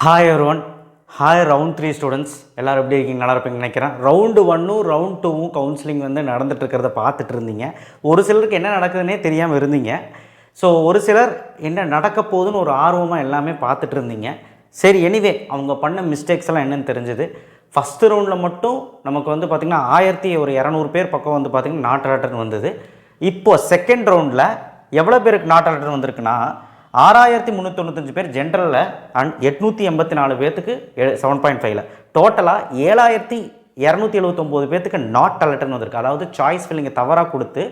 Hi one hi round three students எல்லோரும் எப்படி இருக்கீங்க? நல்லா இருப்பீங்கன்னு நினைக்கிறேன். ரவுண்டு ஒன்னும் ரவுண்ட் டூவும் கவுன்சிலிங் வந்து நடந்துட்டு இருக்கிறத பார்த்துட்டு இருந்தீங்க. ஒரு சிலருக்கு என்ன நடக்குதுன்னே தெரியாமல் இருந்தீங்க. ஸோ ஒரு சிலர் என்ன நடக்க போகுதுன்னு ஒரு ஆர்வமாக எல்லாமே பார்த்துட்டு இருந்தீங்க. சரி எனிவே அவங்க பண்ண மிஸ்டேக்ஸ் எல்லாம் என்னன்னு தெரிஞ்சது. ஃபஸ்ட்டு ரவுண்டில் மட்டும் நமக்கு வந்து பார்த்திங்கன்னா ஆயிரத்தி ஒரு இரநூறு பேர் பக்கம் வந்து பார்த்திங்கன்னா நாட் அலர்ட்னு வந்தது. இப்போது செகண்ட் ரவுண்டில் எவ்வளோ பேருக்கு நாட் அலர்ட்னு வந்திருக்குன்னா ஆறாயிரத்தி முந்நூற்றி தொண்ணூத்தஞ்சு பேர் ஜென்ரலில் அண்ட் எட்நூற்றி எண்பத்தி நாலு பேர்த்துக்கு செவன் பாயிண்ட் ஃபைவ்ல டோட்டலாக ஏழாயிரத்தி இரநூத்தி எழுபத்தொம்போது பேர்த்துக்கு நாட் அலர்ட்னு வந்திருக்கு. அதாவது சாய்ஸ் ஃபில்லிங்கை தவறாக கொடுத்து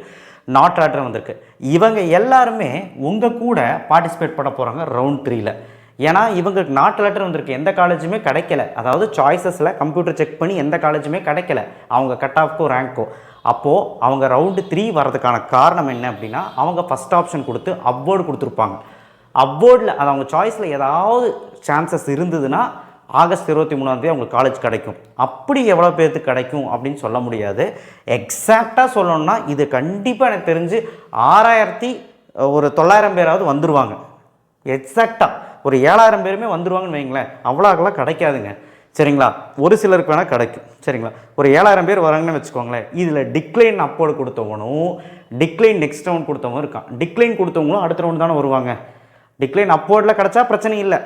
நாட் அலர்ட்னு வந்திருக்கு. இவங்க எல்லாருமே உங்கள் கூட பார்ட்டிசிபேட் பண்ண போகிறாங்க ரவுண்ட் த்ரீல ஏன்னா இவங்களுக்கு நாட் லெட்டர் வந்திருக்கு. எந்த காலேஜுமே கிடைக்கல. அதாவது சாய்ஸஸில் கம்ப்யூட்டர் செக் பண்ணி எந்த காலேஜுமே கிடைக்கல. அவங்க கட் ஆஃப்க்கோ ரேங்க்கோ அப்போது அவங்க ரவுண்டு த்ரீ வரதுக்கான காரணம் என்ன அப்படின்னா அவங்க ஃபஸ்ட் ஆப்ஷன் கொடுத்து அப்வோர்டு கொடுத்துருப்பாங்க. அவ்வோர்டில் அது அவங்க சாய்ஸில் ஏதாவது சான்சஸ் இருந்ததுன்னா ஆகஸ்ட் இருபத்தி மூணாந்தேதி அவங்களுக்கு காலேஜ் கிடைக்கும். அப்படி எவ்வளோ பேர்த்துக்கு கிடைக்கும் அப்படின்னு சொல்ல முடியாது. எக்ஸாக்டாக சொல்லணும்னா இது கண்டிப்பாக எனக்கு தெரிஞ்சு ஆறாயிரத்தி ஒரு தொள்ளாயிரம் பேராவது வந்துடுவாங்க எக்ஸாக்டாக ஒரு ஏழாயிரம் பேருமே வந்துருவாங்கன்னு வைங்களேன். அவ்வளோக்கெல்லாம் கிடைக்காதுங்க. சரிங்களா? ஒரு சிலருக்கு வேணால் கிடைக்கும். சரிங்களா? ஒரு ஏழாயிரம் பேர் வராங்கன்னு வச்சுக்கோங்களேன். இதில் டிக்ளைன் அப்போடு கொடுத்தவனும் டிக்ளைன் நெக்ஸ்ட் ரவுண்ட் கொடுத்தவங்க இருக்கான். டிக்ளைன் கொடுத்தவங்களும் அடுத்த ரவுண்ட் தானே வருவாங்க. டிக்ளைன் அப்போர்டில் கிடச்சா பிரச்சனை இல்லை.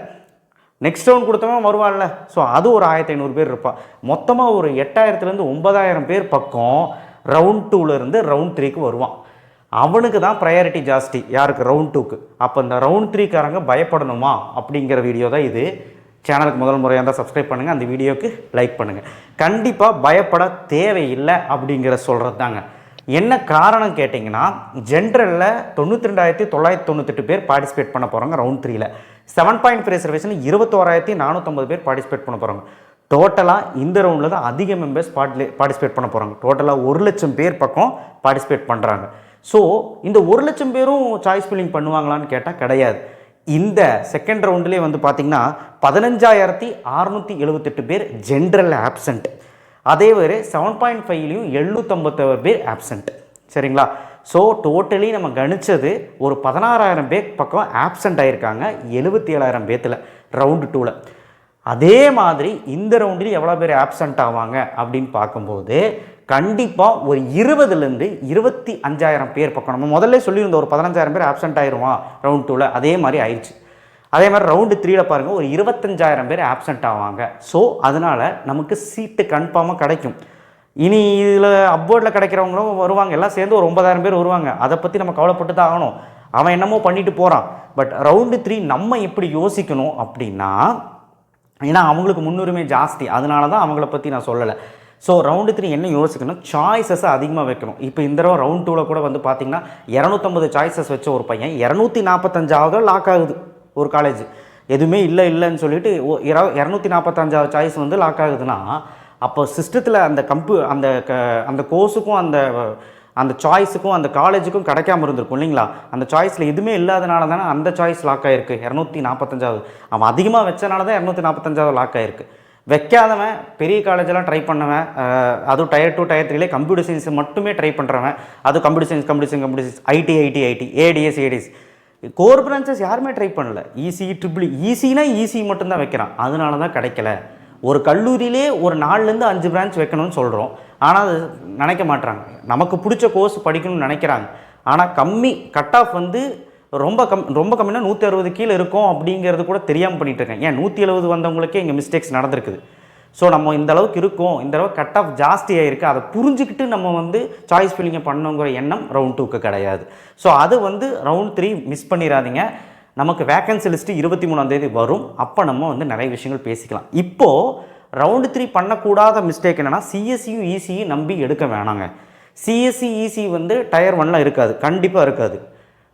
நெக்ஸ்ட் ரவுண்ட் கொடுத்தவன் வருவான்ல. ஸோ அது ஒரு ஆயிரத்தி ஐநூறு பேர் இருப்பான் மொத்தமாக ஒரு எட்டாயிரத்துலேருந்து ஒன்பதாயிரம் பேர் பக்கம் ரவுண்ட் டூலேருந்து ரவுண்ட் த்ரீக்கு வருவான். அவனுக்கு தான் ப்ரையாரிட்டி ஜாஸ்தி. யாருக்கு? ரவுண்ட் டூக்கு அப்போ இந்த ரவுண்ட் த்ரீக்காரங்க பயப்படணுமா? அப்படிங்கிற வீடியோ தான் இது. சேனலுக்கு முதல் முறையாக இருந்தால் சப்ஸ்கிரைப் பண்ணுங்கள் அந்த வீடியோவுக்கு லைக் பண்ணுங்கள் கண்டிப்பாக பயப்பட தேவையில்லை அப்படிங்கிற சொல்கிறது தாங்க என்ன காரணம் கேட்டிங்கன்னா ஜென்ரலில் தொண்ணூற்றி ரெண்டாயிரத்தி தொள்ளாயிரத்தி தொண்ணூத்தெட்டு பேர் பார்ட்டிசிபேட் பண்ண போகிறாங்க ரவுண்ட் த்ரீல செவன் பாயிண்ட் ஃபைவ் ரிசர்வேஷனில் இருபத்தோராயிரத்தி நானூற்றம்பது பேர் பார்ட்டிசிபேட் பண்ண போகிறாங்க டோட்டலாக இந்த ரவுண்டில் தான் அதிக மெம்பர்ஸ் பார்ட்டி பார்ட்டிசிபேட் பண்ண போகிறாங்க டோட்டலாக ஒரு லட்சம் பேர் பக்கம் பார்ட்டிசிபேட் பண்ணுறாங்க ஸோ இந்த ஒரு லட்சம் பேரும் சாய்ஸ் ஃபில்லிங் பண்ணுவாங்களான்னு கேட்டால் கிடையாது. இந்த செகண்ட் ரவுண்ட்லேயே வந்து பார்த்திங்கன்னா பதினஞ்சாயிரத்தி அறுநூற்றி எழுபத்தெட்டு பேர் ஜென்ரல் ஆப்சண்ட் அதே மாதிரி செவன் பாயிண்ட் ஃபைவ்லையும் எழுநூற்றம்பத்தோரு பேர் ஆப்சண்ட் சரிங்களா? ஸோ டோட்டலி நம்ம கணிச்சது ஒரு பதினாறாயிரம் பேர் பக்கம் ஆப்சண்ட் ஆகியிருக்காங்க எழுபத்தி ஏழாயிரம் பேத்தில் ரவுண்டு டூவில் அதே மாதிரி இந்த ரவுண்ட்லேயும் எவ்வளோ பேர் ஆப்சண்ட் ஆவாங்க அப்படின்னு பார்க்கும்போது கண்டிப்பாக ஒரு இருபதுலேருந்து இருபத்தி அஞ்சாயிரம் பேர் பக்கம் நம்ம முதல்ல சொல்லியிருந்தோம் ஒரு பதினஞ்சாயிரம் பேர் ஆப்சண்ட் ஆயிடுவான் ரவுண்ட் டூவில் அதே மாதிரி ஆயிடுச்சு அதே மாதிரி ரவுண்டு த்ரீல பாருங்கள் ஒரு இருபத்தஞ்சாயிரம் பேர் ஆப்சண்ட் ஆவாங்க. ஸோ அதனால் நமக்கு சீட்டு கன்ஃபார்மாக கிடைக்கும். இனி இதில் அப்போர்டில் கிடைக்கிறவங்களும் வருவாங்க. எல்லாம் சேர்ந்து ஒரு ஒன்பதாயிரம் பேர் வருவாங்க. அதை பற்றி நம்ம கவலைப்பட்டு தான் ஆகணும். அவன் என்னமோ பண்ணிட்டு போகிறான் பட் ரவுண்டு த்ரீ நம்ம எப்படி யோசிக்கணும் அப்படின்னா ஏன்னா அவங்களுக்கு முன்னுரிமை ஜாஸ்தி. அதனால தான் அவங்கள பற்றி நான் சொல்லலை. ஸோ ரவுண்டு த்ரீ என்ன யோசிக்கணும்? சாய்ஸஸை அதிகமாக வைக்கணும். இப்போ இந்த தடவை ரவுண்ட் டூவில் கூட வந்து பார்த்திங்கன்னா இரநூத்தம்பது சாய்ஸஸ் வச்ச ஒரு பையன் இரநூத்தி நாற்பத்தஞ்சாவது லாக் ஆகுது. ஒரு காலேஜ் எதுவுமே இல்லை இல்லைன்னு சொல்லிட்டு இர இரநூத்தி நாற்பத்தஞ்சாவது சாய்ஸ் வந்து லாக் ஆகுதுன்னா அப்போ சிஸ்டத்தில் அந்த கம்பு அந்த க அந்த கோர்ஸுக்கும் அந்த அந்த சாய்ஸுக்கும் அந்த காலேஜுக்கும் கிடைக்காம இருந்திருக்கும் இல்லைங்களா? அந்த சாய்ஸில் எதுவுமே இல்லாதனால தானே அந்த சாய்ஸ் லாக் ஆகிருக்கு இரநூத்தி நாற்பத்தஞ்சாவது அவன் அதிகமாக வச்சனால தான் இரநூத்தி நாற்பத்தஞ்சாவது லாக் ஆகிருக்கு வைக்காதவன் பெரிய காலேஜெல்லாம் ட்ரை பண்ணவன் அதுவும் டயர் டூ டயர் த்ரீலே கம்ப்யூட்டர் சயின்ஸ் மட்டுமே ட்ரை பண்ணுறவன் அது computer science computer science computer science IT IT IT ADS ADS core branches யாருமே ட்ரை பண்ணல. ஈசி ட்ரிபிள் ஈஸினா ஈஸி மட்டும்தான் வைக்கிறான். அதனால தான் கிடைக்கல. ஒரு கல்லூரியிலே ஒரு நாலுலேருந்து அஞ்சு பிரான்ச் வைக்கணும்னு சொல்கிறோம் ஆனால் அது நினைக்க மாட்றாங்க. நமக்கு பிடிச்ச கோர்ஸ் படிக்கணும்னு நினைக்கிறாங்க. ஆனால் கம்மி கட் ஆஃப் வந்து ரொம்ப கம் ரொம்ப கம்மினா நூற்றி அறுபது கீழே இருக்கும் அப்படிங்கிறது கூட தெரியாமல் பண்ணிகிட்ருக்கேன் இருக்கேன் ஏன்? நூற்றி எழுபது வந்தவங்களுக்கே இங்கே மிஸ்டேக்ஸ் நடந்திருக்குது. ஸோ நம்ம இந்த அளவுக்கு இருக்கோம் இந்த அளவுக்கு கட் ஆஃப் ஜாஸ்தியாக இருக்குது அதை புரிஞ்சுக்கிட்டு நம்ம வந்து சாய்ஸ் ஃபில்லிங்கை பண்ணணுங்கிற எண்ணம் ரவுண்ட் டூக்கு கிடையாது. ஸோ அது வந்து ரவுண்ட் த்ரீ மிஸ் பண்ணிடாதீங்க நமக்கு வேக்கன்சி லிஸ்ட்டு இருபத்தி மூணாந்தேதி வரும். அப்போ நம்ம வந்து நிறைய விஷயங்கள் பேசிக்கலாம். இப்போது ரவுண்டு த்ரீ பண்ணக்கூடாத மிஸ்டேக் என்னென்னா சிஎஸ்சியும் இசியும் நம்பி எடுக்க வேணாங்க. C S C E C வந்து டயர் ஒன்லாம் இருக்காது. கண்டிப்பாக இருக்காது.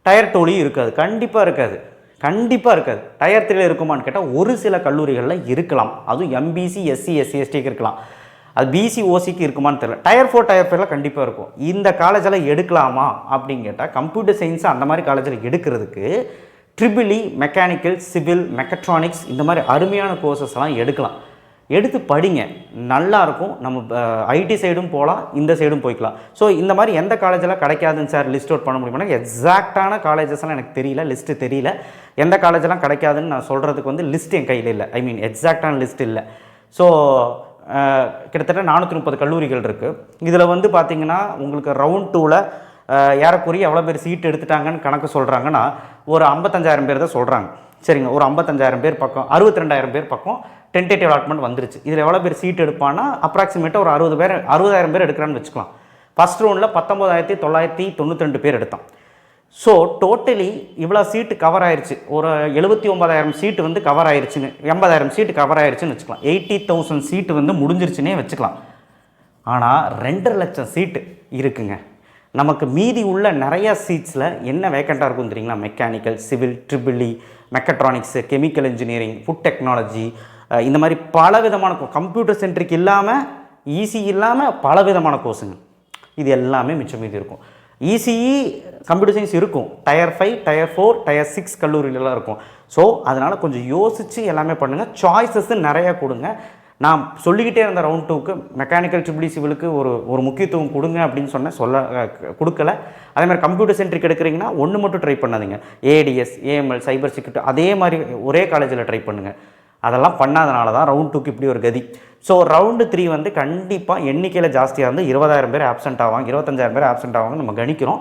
டயர் டோலியும் இருக்காது. கண்டிப்பாக இருக்காது. கண்டிப்பாக இருக்காது. டயர் த்ரீல இருக்குமான்னு கேட்டால் ஒரு சில கல்லூரிகளில் இருக்கலாம். அதுவும் எம்பிசி எஸ்சி எஸ்சி எஸ்டிக்கு இருக்கலாம். அது பிசி ஓசிக்கு இருக்குமான்னு தெரியல. டயர் ஃபோர் டயர் ஃபைவ்ல கண்டிப்பாக இருக்கும். இந்த காலேஜில் எடுக்கலாமா அப்படின்னு கேட்டால் கம்ப்யூட்டர் சயின்ஸ் அந்த மாதிரி காலேஜில் எடுக்கிறதுக்கு ட்ரிபிளி மெக்கானிக்கல் சிவில் மெக்கட்ரானிக்ஸ் இந்த மாதிரி அருமையான கோர்சஸ் எல்லாம் எடுக்கலாம். எடுத்து படிங்க. நல்லா இருக்கும். நம்ம ஐடி சைடும் போகலாம் இந்த சைடும் போய்க்கலாம். ஸோ இந்த மாதிரி எந்த காலேஜெல்லாம் கிடைக்காதுன்னு சார் லிஸ்ட் அவுட் பண்ண முடியுமா எக்ஸாக்டான காலேஜஸ்லாம் எனக்கு தெரியல. லிஸ்ட்டு தெரியல. எந்த காலேஜெல்லாம் கிடைக்காதுன்னு நான் சொல்கிறதுக்கு வந்து லிஸ்ட் என் கையில் இல்லை. ஐ மீன் எக்ஸாக்டான லிஸ்ட் இல்லை. ஸோ கிட்டத்தட்ட நானூற்றி முப்பது கல்லூரிகள் இருக்குது இதில் வந்து பார்த்திங்கன்னா உங்களுக்கு ரவுண்ட் டூவில் ஏறக்குறைய எவ்வளோ பேர் சீட் எடுத்துட்டாங்கன்னு கணக்கு சொல்கிறாங்கன்னா ஒரு ஐம்பத்தஞ்சாயிரம் பேர் தான் சொல்கிறாங்க சரிங்க ஒரு ஐம்பத்தஞ்சாயிரம் பேர் பக்கம் அறுபத்தி ரெண்டாயிரம் பேர் பக்கம் டென்டேட்டிவ் அலாட்மெண்ட் வந்துருச்சு. இதில் எவ்வளோ பேர் சீட் எடுப்பான்னா அப்ராக்சிமேட்டாக ஒரு அறுபது பேர் அறுபதாயிரம் பேர் எடுக்கிறான்னு வச்சுக்கலாம். ஃபஸ்ட் ரவுண்டில் பத்தொம்போதாயிரத்தி தொள்ளாயிரத்தி தொண்ணூற்றி ரெண்டு பேர் எடுத்தான் ஸோ டோட்டலி இவ்வளோ சீட்டு கவர் ஆயிடுச்சு ஒரு எழுபத்தி ஒன்பதாயிரம் சீட்டு வந்து கவர் ஆயிடுச்சுன்னு எண்பதாயிரம் சீட்டு கவர் ஆயிடுச்சுன்னு வச்சுக்கலாம். எயிட்டி தௌசண்ட் சீட்டு வந்து முடிஞ்சிருச்சுன்னே வச்சுக்கலாம். ஆனால் ரெண்டரை லட்சம் சீட்டு இருக்குங்க. நமக்கு மீதி உள்ள நிறைய சீட்ஸில் என்ன வேக்கண்ட்டாக இருக்கும் தெரியுங்களா? Mechanical civil triple E mechatronics chemical engineering food technology இந்த மாதிரி பல விதமான கம்ப்யூட்டர் சென்ட்ரிக் இல்லாமல் ஈஸி இல்லாமல் பல விதமான கோர்ஸுங்க இது எல்லாமே மிச்சம் மீதி இருக்கும். இசிஇ கம்ப்யூட்டர் சயின்ஸ் இருக்கும். Tier five tier four tier six கல்லூரியிலலாம் இருக்கும். ஸோ அதனால் கொஞ்சம் யோசித்து எல்லாமே பண்ணுங்கள் சாய்ஸஸ் நிறையா கொடுங்க. நான் சொல்லிக்கிட்டே இருந்த ரவுண்ட் டூக்கு மெக்கானிக்கல் ட்ரிபிளி சிவிலுக்கு ஒரு ஒரு முக்கியத்துவம் கொடுங்க அப்படின்னு சொன்னேன் சொல்ல கொடுக்கல. அதே மாதிரி கம்ப்யூட்டர் சென்ட்ரிக் எடுக்கிறீங்கன்னா ஒன்று மட்டும் ட்ரை பண்ணாதீங்க. ஏடிஎஸ் ஏஎம்எல் சைபர் செக்யூரிட்டி அதே மாதிரி ஒரே காலேஜில் ட்ரை பண்ணுங்கள் அதெல்லாம் பண்ணாதனால தான் ரவுண்ட் டூக்கு இப்படி ஒரு கதி. ஸோ ரவுண்டு த்ரீ வந்து கண்டிப்பாக எண்ணிக்கையில் ஜாஸ்தியாக இருந்து இருபதாயிரம் பேர் ஆப்சென்ட் ஆவாங்க இருபத்தஞ்சாயிரம் பேர் ஆப்சென்ட் ஆவாங்க நம்ம கணிக்கிறோம்.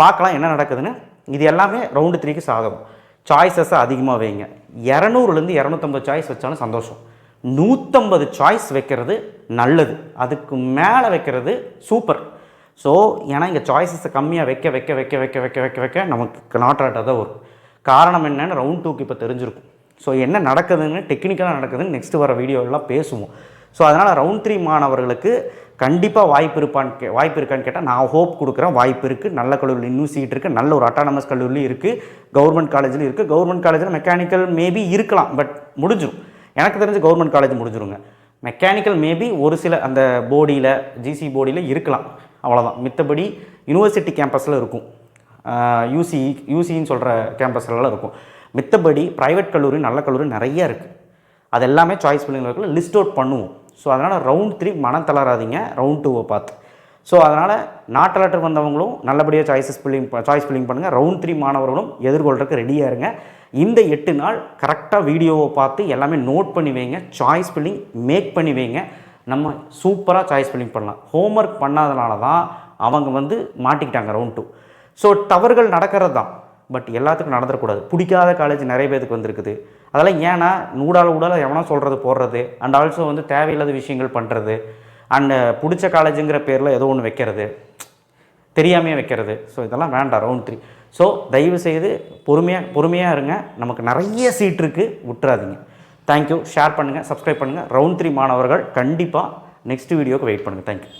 பார்க்கலாம் என்ன நடக்குதுன்னு. இது எல்லாமே ரவுண்டு த்ரீக்கு சாதகம். சாய்ஸஸை அதிகமாக வைங்க. இரநூறுலேருந்து இரநூத்தம்பது சாய்ஸ் வச்சாலும் சந்தோஷம். நூற்றம்பது சாய்ஸ் வைக்கிறது நல்லது. அதுக்கு மேலே வைக்கிறது சூப்பர் ஸோ ஏன்னா இங்கே சாய்ஸஸை கம்மியாக வைக்க வைக்க வைக்க வைக்க வைக்க வைக்க வைக்க நமக்கு நாட்டாட்டாக தான் வரும். காரணம் என்னென்னு ரவுண்ட் டூக்கு இப்போ தெரிஞ்சிருக்கும். ஸோ என்ன நடக்குதுன்னு டெக்னிக்கலாக நடக்குதுன்னு நெக்ஸ்ட் வர வீடியோலாம் பேசுவோம். ஸோ அதனால் ரவுண்ட் த்ரீ மாணவர்களுக்கு கண்டிப்பாக வாய்ப்பு இருப்பான்னு கே வாய்ப்பு இருக்கான்னு கேட்டால் நான் ஹோப் கொடுக்குறேன். வாய்ப்பு இருக்குது நல்ல கல்லூரியில் இன்னும் சீட் இருக்குது நல்ல ஒரு அட்டானமஸ் கல்லூரிலையும் இருக்குது கவர்மெண்ட் காலேஜில் இருக்குது கவர்மெண்ட் காலேஜில் மெக்கானிக்கல் மேபி இருக்கலாம் பட் முடிஞ்சிடும் எனக்கு தெரிஞ்சு கவர்மெண்ட் காலேஜ் முடிஞ்சிருங்க. மெக்கானிக்கல் மேபி ஒரு சில அந்த போடியில் ஜிசி போடியில் இருக்கலாம். அவ்வளோதான் மித்தபடி யூனிவர்சிட்டி கேம்பஸில் இருக்கும். யூசி யூசின்னு சொல்கிற கேம்பஸ்லலாம் இருக்கும். மித்தபடி ப்ரைவேட் கல்லூரி நல்ல கல்லூரி நிறைய இருக்குது அது எல்லாமே சாய்ஸ் பிள்ளைங்களுக்கு லிஸ்ட் அவுட் பண்ணுவோம். ஸோ அதனால் ரவுண்ட் த்ரீ மனம் தளராதீங்க. ரவுண்ட் டூவை பார்த்து. ஸோ அதனால் நாட்டு லெட்டர் வந்தவங்களும் நல்லபடியாக சாய்ஸஸ் ஃபில்லிங் சாய்ஸ் ஃபில்லிங் பண்ணுங்கள் ரவுண்ட் த்ரீ மாணவர்களும் எதிர்கொள்றதுக்கு ரெடியாக இருங்க. இந்த எட்டு நாள் கரெக்டாக வீடியோவை பார்த்து எல்லாமே நோட் பண்ணி வைங்க. சாய்ஸ் ஃபில்லிங் மேக் பண்ணி வைங்க. நம்ம சூப்பராக சாய்ஸ் ஃபில்லிங் பண்ணலாம். ஹோம்ஒர்க் பண்ணாதனால தான் அவங்க வந்து மாட்டிக்கிட்டாங்க ரவுண்ட் டூ ஸோ தவறுகள் நடக்கிறது தான் பட் எல்லாத்துக்கும் நடந்துடக்கூடாது. பிடிக்காத காலேஜ் நிறைய பேருக்கு வந்திருக்குது. அதெல்லாம் ஏன்னா நூடால் ஊடால எவனோ சொல்கிறது போடுறது அண்ட் ஆல்சோ வந்து தேவையில்லாத விஷயங்கள் பண்ணுறது அண்ட் பிடிச்ச காலேஜுங்கிற பேரில் ஏதோ ஒன்று வைக்கிறது தெரியாமையே வைக்கிறது. ஸோ இதெல்லாம் வேண்டாம் ரவுண்ட் த்ரீ ஸோ தயவு செய்து பொறுமையாக பொறுமையாக இருங்க. நமக்கு நிறைய சீட் இருக்குது விட்டுறாதீங்க. தேங்க்யூ ஷேர் பண்ணுங்கள் சப்ஸ்கிரைப் பண்ணுங்கள் ரவுண்ட் த்ரீ மாணவர்கள் கண்டிப்பாக நெக்ஸ்ட் வீடியோக்கு வெயிட் பண்ணுங்கள் தேங்க்யூ